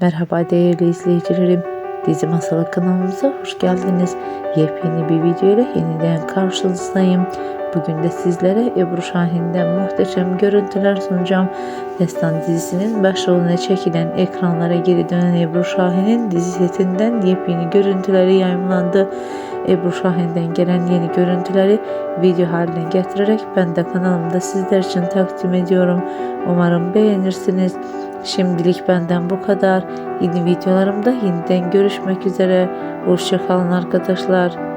Merhaba değerli izleyicilerim. Dizi Masalı kanalımıza hoş geldiniz. Yepyeni bir video ile yeniden karşınızdayım. Bugün de sizlere Ebru Şahin'den muhteşem görüntüler sunacağım. Destan dizisinin başrolüne çekilen ekranlara geri dönen Ebru Şahin'in dizi setinden yepyeni görüntüleri yayınlandı. Ebru Şahin'den gelen yeni görüntüleri video haline getirerek ben de kanalımda sizler için takdim ediyorum. Umarım beğenirsiniz. Şimdilik benden bu kadar. Yeni videolarımda yeniden görüşmek üzere. Hoşçakalın arkadaşlar.